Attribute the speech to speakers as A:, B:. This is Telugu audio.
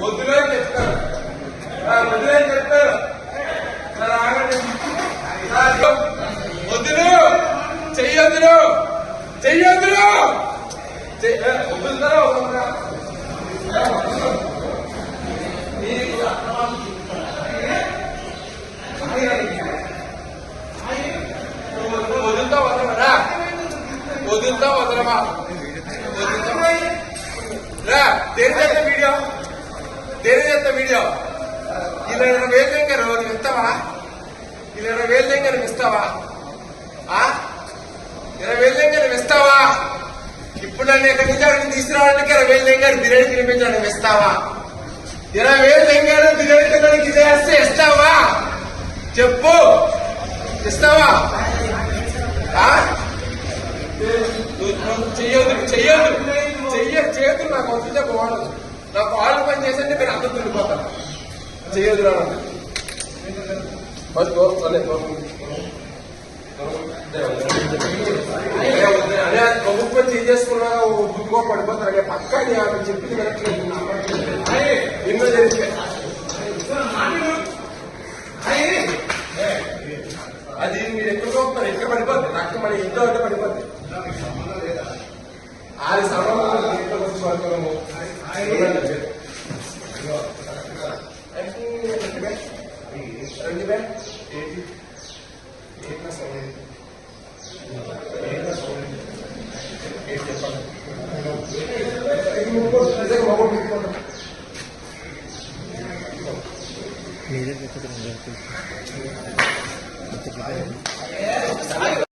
A: వద్దులే అని చెప్తారు ఆ, వద్దులే అని చెప్తారు సార్ ఆగండి సార్, వద్దులు చెయ్యొద్దులు చెయ్యొద్దులు చెయ్య- ఏ, వదులుతారా వదలరా? నువ్వు వదులుతా వదలరా వదులుతా వదలమా వదులుతా రా వీడియో? తెరిచేస్తా వీడియో? ఇలా ఇరవై వేలు దగ్గర నువ్వు ఇస్తావా ఇలా ఇరవై వేలు దగ్గర నువ్వు ఇస్తావా ఆ? ఇరవై వేలు దగ్గర నువ్వు ఇస్తావా ఇప్పుడు నన్ను ఎక్కడి నుంచి అక్కడికి తీసుకురావడానికి ఇరవై వేలు దగ్గర బిర్యానీ తినిపించాను ఇస్తావా ఇరవై వేలు దగ్గర బిర్యానీ తినడానికి ఇదేస్తే ఇస్తావా చెప్పు ఇస్తావా ఆ? నువ్వు- నువ్వు చెయ్యొద్దు చెయ్యొద్దు చెయ్య చేతులు నాకు వస్తుంటే బాగుండదు. నా కాళ్ళు పని చేసంటే మీరు అందరూ తిరిగిపోతారు. చేయదు రా అదే ప్రభుత్వం చేసేసుకున్నా గుర్తుగా పడిపోతారు. అదే అని చెప్పింది వినట్లేదు ఎన్నో జరిగితే అది మీరు ఎక్కడ పోతున్నారు ఎక్కడ పడిపోతుంది నాకు మన ఇంట్లో అంటే పడిపోద్ది ఆరు సంవత్సరాలు これからも、はい、はい、मेरे
B: को तो